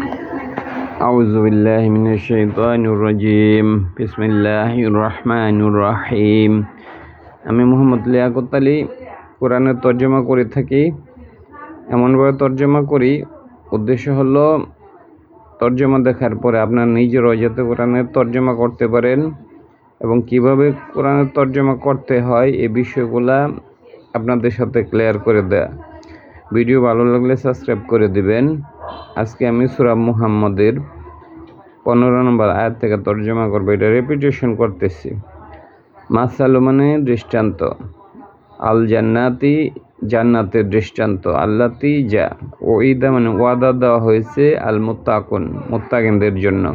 أعوذ بالله من الشيطان الرجيم بسم الله الرحمن الرحيم আমি মোহাম্মদ লিয়াকত আলী কোরআনের তর্জমা করে থাকি এমনভাবে তর্জমা করি উদ্দেশ্য হলো তর্জমা দেখার পরে আপনার নিজেরও যাতে কোরআনের তর্জমা করতে পারেন এবং কিভাবে কোরআনের তর্জমা করতে হয় এই বিষয়গুলা আপনাদের সাথে ক্লিয়ার করে দেয়া ভিডিও ভালো লাগলে সাবস্ক্রাইব করে দিবেন আজকে আমি সুরাব মুহাম্মদের পনেরো নম্বর আয়াত থেকে তর্জমা করব, এটা রেপিটেশন করতেছি। মাসালু মানে দৃষ্টান্ত। আল জান্নাতি জান্নাতের দৃষ্টান্ত। আল্লাতি যা ও ইদা মানে ওয়াদা দেওয়া হয়েছে আল মুত্তাকুন মুত্তাকিনদের জন্য।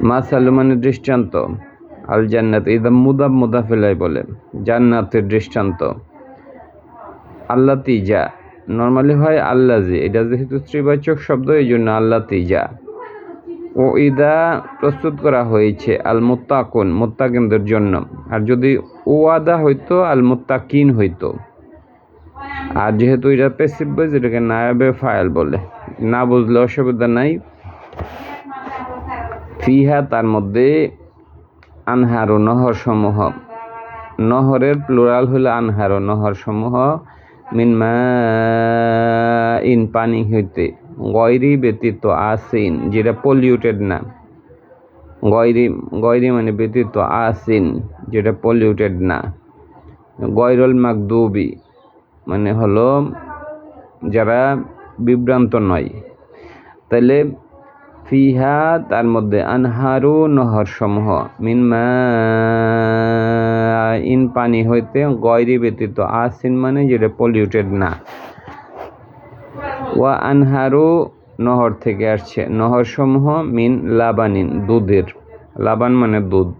মাসালু মানে দৃষ্টান্ত। আল জান্নাত ইদা মুদাব মুদাফিলাই বলে, জান্নাতের দৃষ্টান্ত। আল্লাতি যা নর্মালি হয় আল্লাজি এটা যেহেতু ত্রিবাচক শব্দ এই জন্য আল্লাতি যা। ও ইদা প্রস্তুত করা হয়েছে আল মোত্তাকুন মোত্তাকিনদের জন্য। আর যদি ওয়াদা হইতো আল মোত্তাকিন হইতো। আর যেহেতু এটা পেসিভ বয়েজ এটাকে নায়াবে ফায়াল বলে। না বুঝলে অসুবিধা নাই। ফিহা তার মধ্যে আনহারু নহর সমূহ নহরের প্লোরাল হলো আনহারু নহর সমূহ মিনমা ইন পানি হইতে, গয়রি ব্যতীত আসিন, যেটা পলিউটেড না। গয়রি গয়রি মানে ব্যতীত আসিন, যেটা পলিউটেড না। গয়রল মাকদুবি মানে হলো যারা বিভ্রান্ত নয়। তাহলে ফিহা তার মধ্যে আনহারু নহর সমূহ মিনমা ইন পানি হইতে গয়রি ব্যতীত আসিন মানে যেটা পলিউটেড না। ওয়া আনহারু নহর থেকে আসছে। নহর সমূহ মিন লাবানিন, দুধের। লাবান মানে দুধ।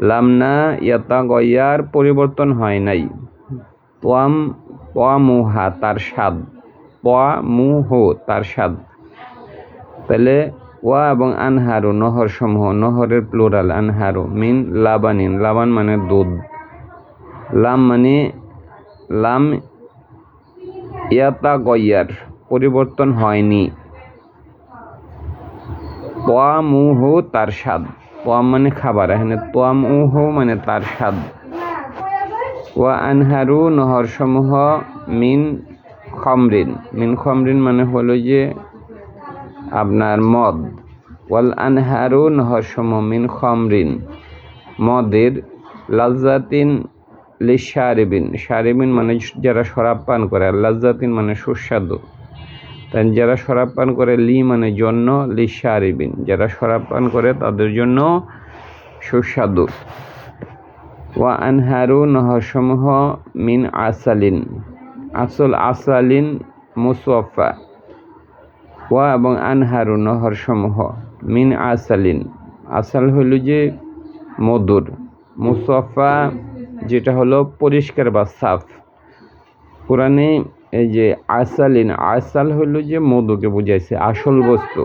লামনা ইয়াতা গয়ার পরিবর্তন হয় নাই। পোয়াম পোয়ামুহা তার স্বাদ। পোয়ামুহ তার স্বাদ। তাহলে ওয়া এবং আনহারু নহর সমূহ নহরের প্লোরাল আনহারু, মিন লাবানিন। লাবান মানে দুধ। লাম মানে লাম ইয়াতা গয়ার পরিবর্তন হয়নি। তোয়ামুহু তার স্বাদ। তোয়াম মানে খাবার, এখানে তোয়ামুহু মানে তার স্বাদ। ওয়া আনহারু নহর সমূহ মিন খমরিন। মিন খমরিন মানে হলো যে আপনার মদ। ওয়াল আনহারু নহর সমূহ মিন খমরিন। মদের লাজাতিন লিশারিবিন। শারিবিন মানে যারা শরাব পান করে, আর লাজাতিন মানে সুস্বাদু। তাই যারা শরাব পান করে, লি মানে জন্য লি শারিবিন যারা শরাব পান করে, তাদের জন্য সুস্বাদু। ওয়া আনহারু নহসমূহ মিন আসালিন। আসল আসালিন মুসফা ওয়া এবং আনহারু নহরসমূহ মিন আসালিন। আসাল হইল যে মধুর। মুসফা যেটা হলো পরিষ্কার বা সাফ। কোরআনে এই যে আসালিন আসাল হইল যে মধুকে বুঝাইছে, আসল বস্তু।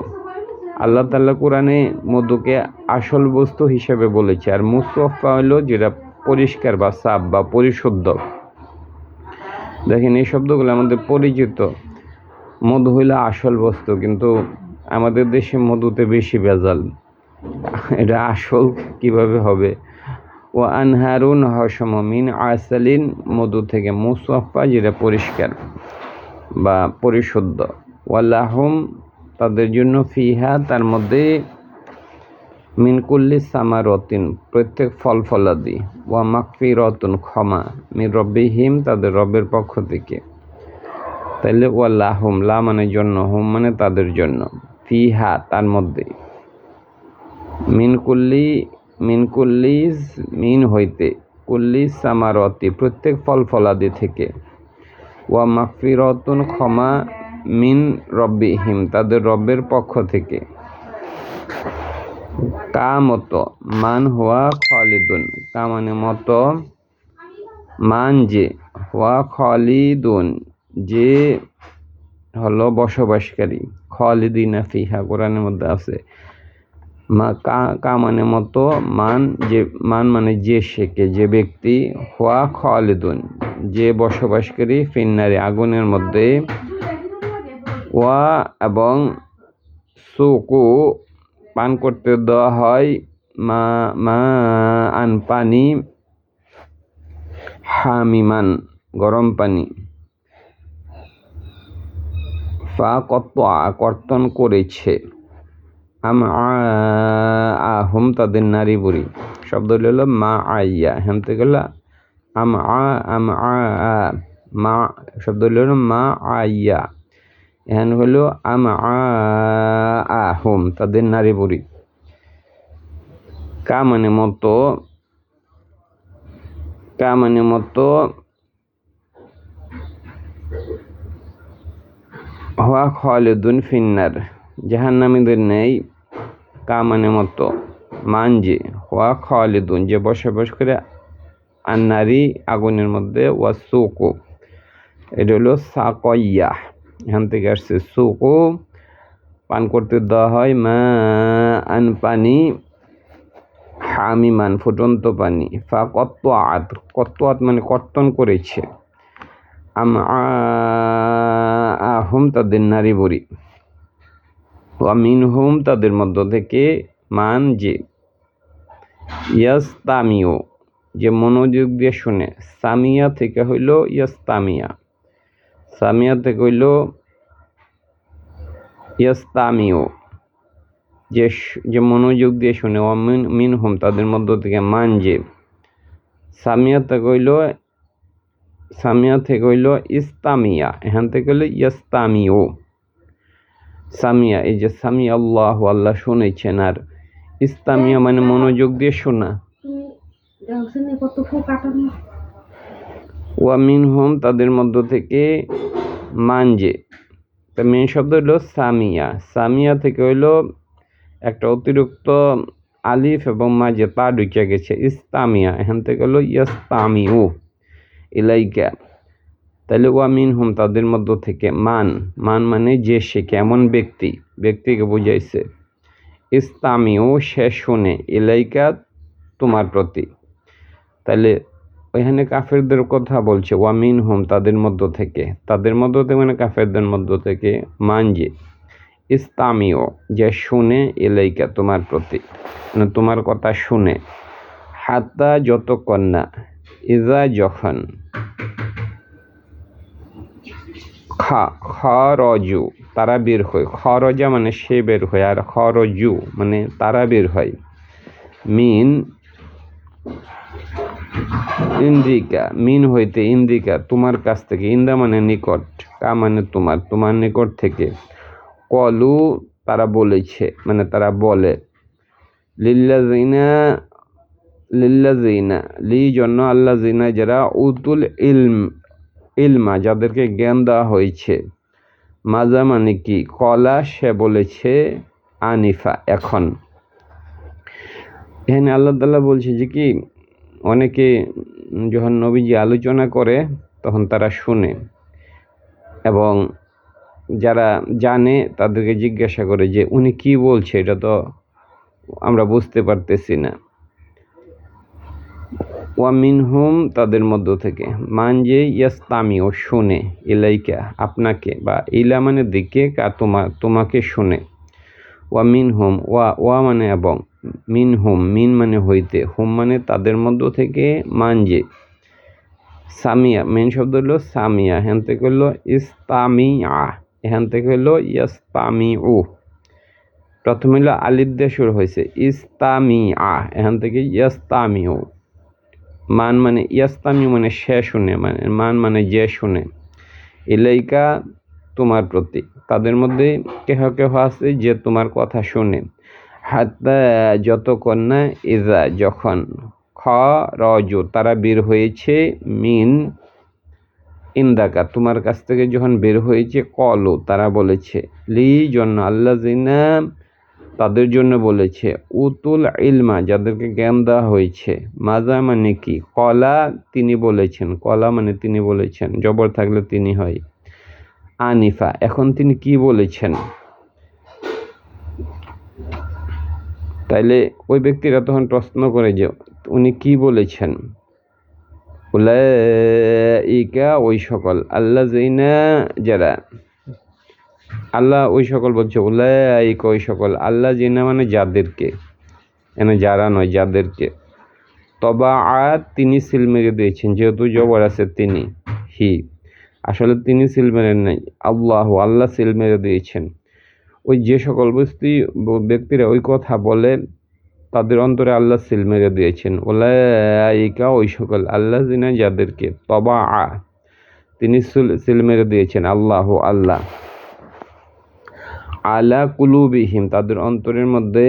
আল্লাহ তাল্লাহ কোরআনে মধুকে আসল বস্তু হিসেবে বলেছে, আর মুসফা হইল যেটা পরিষ্কার বা সাফ বা পরিশুদ্ধ। দেখেন, এই শব্দগুলো আমাদের পরিচিত। মধু হইলে আসল বস্তু, কিন্তু আমাদের দেশে মধুতে বেশি ভেজাল। এটা আসল কীভাবে হবে? ও আনহারুন হসমমিন আসালিন, মধু থেকে মুসফা যেটা পরিষ্কার বা পরিশুদ্ধ। ওয়াল্লাহম তাদের জন্য ফিহা, তার মধ্যে মিনকুল্লি সামারতিন, প্রত্যেক ফল ফলাদি। ওয়া মাকফি রতন ক্ষমা মিন রব্বিহিম, তাদের রবের পক্ষ থেকে। তাইলে ওয়াল্লাহুম লা মানে জন্য, হুম মানে তাদের জন্য। ফিহা, তার মধ্যে। মিনকুল্লি মিনকুল্লিজ মিন হইতে কুল্লি সামারতি, প্রত্যেক ফল ফলাদি থেকে। ওয়া মাকফিরতুন ক্ষমা মিন রব্বিহিম, তাদের রব্বের পক্ষ থেকে। কা মতো মান হওয়া খালিদুন কা মানে মতো মান যে হওয়া খালিদুন, যে হলো বসবাসকারী, খালিদিনা ফিহা, কোরআনের মধ্যে আছে। মা, কা মানে মতো মান, যে, মান মানে যে শেখে, যে ব্যক্তি হওয়া খালিদুন, যে বসবাসকারী ফিন্নারি আগুনের মধ্যে ওয়া এবং সুকু পান করতে দেওয়া হয়, মা মা আন পানি, হামিমান, গরম পানি। ফা কত কর্তন করেছে। আম আহম তাদের নারী বুড়ি। শব্দ হলো মা আইয়া। হেম থেকে আম আ, আম মা। শব্দ হলো মা আইয়া। এখানে হলো আম আহম তাদের নারী বুড়ি। কা মানে মতো, কা মানে মতো হওয়া খালেদুন ফিন্নার। জাহান্নামীদের নেই। কা মানে মতো। মান যে হওয়া খালেদুন, যে বসবাস করে আর নারী আগুনের মধ্যে ওয়া সুকু। এটা হলো সাকইয়া। এখান থেকে আসছে সুকু। পান করতে দেওয়া হয় মা আন পানি, হামিমান, ফুটন্ত পানি। ফা কত আত কত আত মানে কর্তন করেছে। আম আহম তাদের নারী বড়ি মিন হুম তাদের মধ্য থেকে মান যে ইয়াস্তামিও যে মনোযোগ দিয়ে শুনে। সামিয়া থেকে হইল ইয়াস্তামিয়া। সামিয়া থেকে হইল ইয়াস্তামিও যে যে মনোযোগ দিয়ে শুনে। ও মিন মিন হুম তাদের মধ্য থেকে মান যে। সামিয়া থেকে হইল, সামিয়া থেকে হইল ইস্তামিয়া। এখান থেকে হইল ইয়াস্তামিও সামিয়া এই যে সামি আল্লাহ আল্লাহ শুনেছেন আর ইস্তামিয়া মানে মনোযোগ দিয়ে শোনা। ওয়া মিন হুম তাদের মধ্য থেকে মানজে। তা মেন শব্দ হলো সামিয়া। সামিয়া থেকে হইল একটা অতিরিক্ত আলিফ এবং মাঝে তা ঢুকে গেছে ইস্তামিয়া এখান থেকে হলো ইয়াস্তামিউ ইলাইকা। তাহলে ওয়া মিন হুম তাদের মধ্য থেকে মান। মান মানে যে সে কেমন ব্যক্তি, ব্যক্তিকে বুঝাইছে। ইস্তামিউ, সে শুনে, ইলাইকা তোমার প্রতি। তাহলে ওইখানে কাফেরদের কথা বলছে ওয়ামিন হুম তাদের মধ্য থেকে। তাদের মধ্য থেকে মানে কাফেরদের মধ্য থেকে মান মানজে ইস্তামিও যে শুনে এলাইকা তোমার প্রতি। মানে তোমার কথা শুনে। হাতা যত কন্যা ইজা যখন খা, খরজু তারা বের হয় খরজা মানে সে বের হয়, আর খরজু মানে তারা বের হয়। মিন ইন্দ্রিকা, মিন হইতে ইন্দ্রিকা, তোমার কাছ থেকে, ইন্দা মানে নিকট, কা মানে তোমার তোমার নিকট থেকে। কলু, তারা বলেছে মানে তারা বলে লিল্লাজিনা লিল্লাজিনা লি জন্য আল্লাহ জিনা যারা উতুল ইলম ইলমা যাদেরকে জ্ঞান দেওয়া হয়েছে। মাজা মানে কি? কলা সে বলেছে, আনিফা, এখন। এখানে আল্লাহ তাল্লাহ বলছে যে কি, অনেকে যখন নবীজি আলোচনা করে, তখন তারা শুনে এবং যারা জানে তাদেরকে জিজ্ঞাসা করে যে উনি কি বলছে, এটা তো আমরা বুঝতে পারতেছি না। ওয়ামিনহুম তাদের মধ্য থেকে। মান যে ইয়াস্তামি ও শুনে, ইলাইকা, আপনাকে, বা ইলা মানে দিকে, কা তোমা, তোমাকে শুনে। ওয়ামিন হুম ওয়া ওয়া মানে এবং মিন হোম মিন মানে হইতে, হোম মানে তাদের মধ্য থেকে মান যে সামিয়া মেন শব্দ হলো সামিয়া, এখান থেকে হলো ইস্তামি আ এখান থেকে হলো ইয়াস্তামি উ প্রথমে হলো শুরু হয়েছে ইস্তামি আ এখান থেকে ইয়াস্তামি উ মান মানে ইয়াস্তামি মানে সে শুনে মানে মান মানে যে শুনে। ইলাইকা তোমার প্রতি, তাদের মধ্যে কেহ কেহ আছে যে তোমার কথা শুনে। হাত্তা যত কন্যা ইজা যখন খ রজ তারা বের হয়েছে মিন ইন্দাকা, তোমার কাছ থেকে যখন বের হয়েছে কলো, তারা বলেছে, লি জন্য আল্লাহ জিনা তাদের জন্য বলেছে, উতুল ইলমা, যাদেরকে জ্ঞান দেওয়া হয়েছে মাজা মানে কি? কলা তিনি বলেছেন, কলা মানে তিনি বলেছেন, জবর থাকলে তিনি হয়। আনিফা, এখন তিনি কি বলেছেন? তাইলে ওই ব্যক্তিরা তখন প্রশ্ন করে যে উনি কি বলেছেন? ইকা ওই সকল আল্লাহ যারা আল্লাহ ওই সকল বলছে, উলাইক ওই সকল আল্লাহ জিনা মানে যাদেরকে। এনে যারা নয়, যাদেরকে। তবা আয়াত তিনি সিল মেরে দিয়েছেন, যেহেতু জবর আছে তিনি, হি। আসলে তিনি সিল মেরে নাই, আল্লাহ আল্লাহ সিল মেরে দিয়েছেন। ওই যে সকল বস্তি, ব্যক্তিরা ওই কথা বলে, তাদের অন্তরে আল্লাহ সিল মেরে দিয়েছেন। ওলাইকা ওই সকল আল্লাহ জিনা যাদেরকে তবা আ তিনি সিল মেরে দিয়েছেন, আল্লাহ আল্লাহ। আলা কুলুবিহিম, তাদের অন্তরের মধ্যে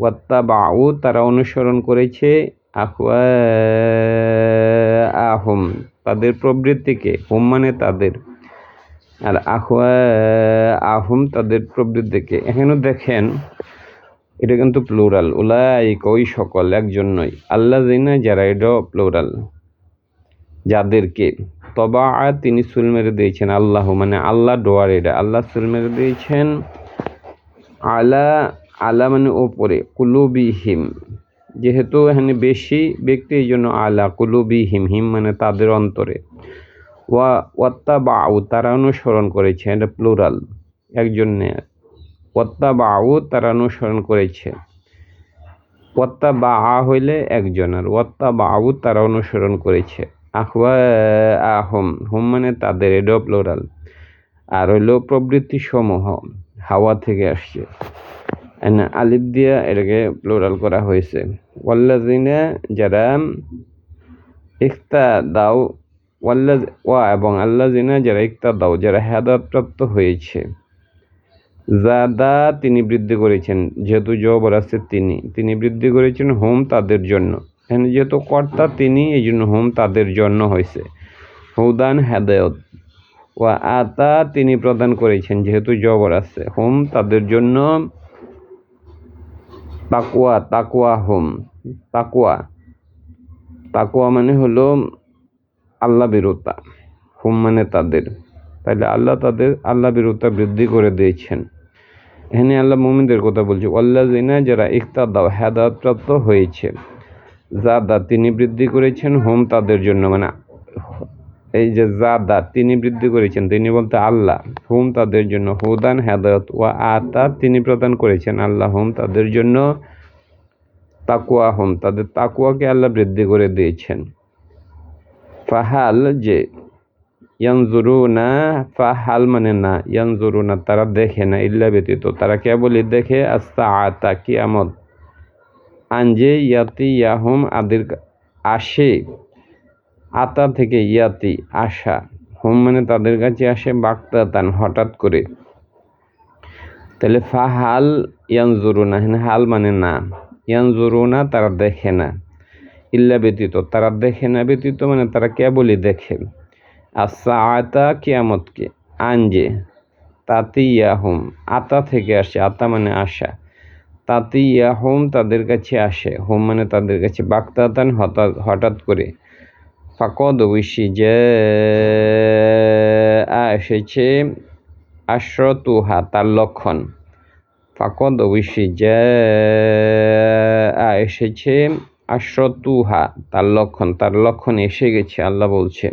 ওয়াত্তা বাউ তারা অনুসরণ করেছে আহম তাদের প্রবৃত্তিকে, হোম মানে তাদের। আর আহুয়া আহম তাদের প্রবৃত্তিকে। এখানেও দেখেন, এটা কিন্তু প্লোরাল, উলাইক, ওই সকল, একজন নয়। আল্লাহ জিনা যারা এটাও প্লুরাল। যাদেরকে তবা তিনি সুল মেরে দিয়েছেন, আল্লাহ মানে আল্লাহ ডোয়ার এটা। আল্লাহ সুল মেরে দিয়েছেন আলা আলা মানে ওপরে, কুলুবিহিম। যেহেতু এখানে বেশি ব্যক্তি, এই জন্য আলা, কুলুবিহিম, হিম মানে তাদের অন্তরে। ওয়া ওয়াত্তা বাউ তারা অনুসরণ করেছে, এটা প্লুরাল, একজনে। ওয়াত্তা বাউ তারা অনুসরণ করেছে। ওয়াত্তা বা আ হইলে একজন আর ওয়াত্তা বাউ তারা অনুসরণ করেছে। আহওয়া আহম হুম মানে তাদের এডো প্লোরাল। আর হইল প্রবৃত্তি সমূহ হাওয়া থেকে আসছে। আলিফ দিয়া এটাকে প্লোরাল করা হয়েছে। ওয়াল্লাজিনা যারা ইখতা দাও ওয়াল্লা ওয়া এবং আল্লাহ জিনা যারা ইকতা দাও যারা হেদাতপ্রাপ্ত হয়েছে জাদা তিনি বৃদ্ধি করেছেন, যেহেতু জবর আছে তিনি তিনি বৃদ্ধি করেছেন হোম তাদের জন্য। এখানে যেহেতু কর্তা তিনি, এই জন্য হোম তাদের জন্য হয়েছে। হুদান হেদায়ত। ও আতা তিনি প্রদান করেছেন, যেহেতু জবর আছে। হোম, তাদের জন্য তাকুয়া তাকুয়া হোম তাকুয়া তাকুয়া মানে হলো আল্লাহ বিরতা। হোম মানে তাদের। তাহলে আল্লাহ তাদের, আল্লাহ বিরতা বৃদ্ধি করে দিয়েছেন। এখানে আল্লাহ মোমিনদের কথা বলছে আল্লাহ জিনা যারা ইফতার দাও হেদায়তপ্রাপ্ত হয়েছে জাদা তিনি বৃদ্ধি করেছেন, হোম তাদের জন্য। মানে এই যে জাদা, তিনি বৃদ্ধি করেছেন। তিনি বলতে আল্লাহ, হুম তাদের জন্য হুদান, হেদায়ত ও আতা তিনি প্রদান করেছেন। আল্লাহ, হুম তাদের জন্য তাকুয়া হুম তাদের তাকুয়াকে আল্লাহ বৃদ্ধি করে দিয়েছেন। ফাহাল যে ইয়ানজুরু না ফাহাল মানে না ইয়ানজুরু না তারা দেখে না, ইল্লা ব্যতীত। তারা কেবলই দেখে আস্তা আতা কিয়ামত। আঞ্জে ইয়াতি ইয়াহুম আদির আসে আতা থেকে ইয়াতি, আশা। হোম মানে তাদের কাছে আসে বাক্তাতান হঠাৎ করে। তাহলে ফাহাল ইয়ানজুরুনা হ্যাঁ হাল মানে না। ইয়ানজুরুনা তারা দেখে না। ইল্লা ব্যতীত, তারা দেখে না। ব্যতীত মানে তারা কেবলই দেখে। আচ্ছা আতা কিয়ামতকে আঞ্জে তাতে ইয়াহুম আতা থেকে আসে। আতা মানে আশা। তাতে ইয়াহুম তাদের কাছে আসে। হোম মানে তাদের কাছে বাক্তাতান হঠাৎ হঠাৎ করে ফাকদ ঐশী যে এসেছে আশ্রতুহা, তার লক্ষণ। ফাকদ ঐশী যে এসেছে আশ্রতুহা, তার লক্ষণ। তার লক্ষণ এসে গেছে, আল্লাহ বলছে,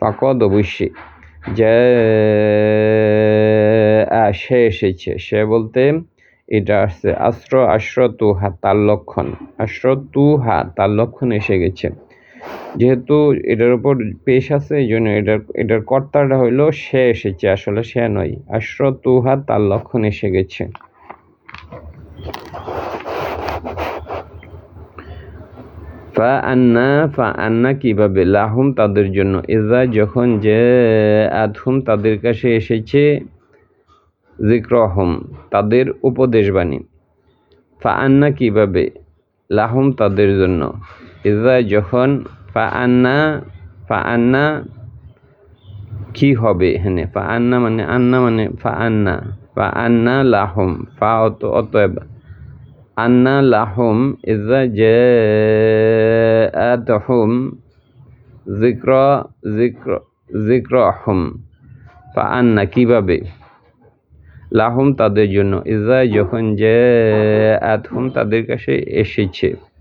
ফাকদ অবশ্যই যে সে এসেছে। সে বলতে, এটা আসছে আশ্র আশ্র তুহা তার লক্ষণ। আশ্র তুহা তার লক্ষণ এসে গেছে। যেহেতু এটার উপর পেশ আছে, এই জন্য এটার এটার কর্তাটা হইল সে এসেছে, আসলে সে নয়। আশ্র তুহা তার লক্ষণ এসে গেছে। ফা আন্না ফা আন্না কীভাবে? লাহুম তাদের জন্য। এজা যখন যে আধহুম তাদের কাছে এসেছে জিক্রহম তাদের উপদেশ উপদেশবাণী। ফা আন্না কীভাবে? লাহুম তাদের জন্য। এজা যখন ফা আন্না আন্না কি হবে এখানে? ফা আন্না মানে আন্না মানে ফা আন্না ফা আন্না লাহম অত, অতএব আন্না লাহম ইজা যে আতহুম জিক্র জিক্র জিক্রহম ফা আন্না কীভাবে? লাহম তাদের জন্য, ইজা যখন যে আতহুম তাদের কাছে এসেছে।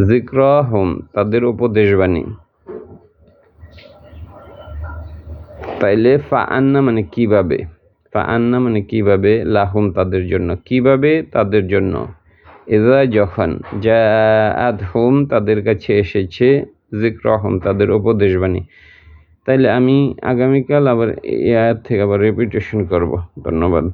জিক্রহম, তাদের উপদেশবাণী। তাইলে ফা আন্না মানে কীভাবে? ফা আন্না মানে কীভাবে? লাহুম, তাদের জন্য। কীভাবে? তাদের জন্য। এদা যখন যা আদহুম তাদের কাছে এসেছে জিক্র জিক্রহম, তাদের উপদেশবাণী। তাইলে আমি আগামীকাল আবার এ থেকে আবার রেপিটেশন করব। ধন্যবাদ।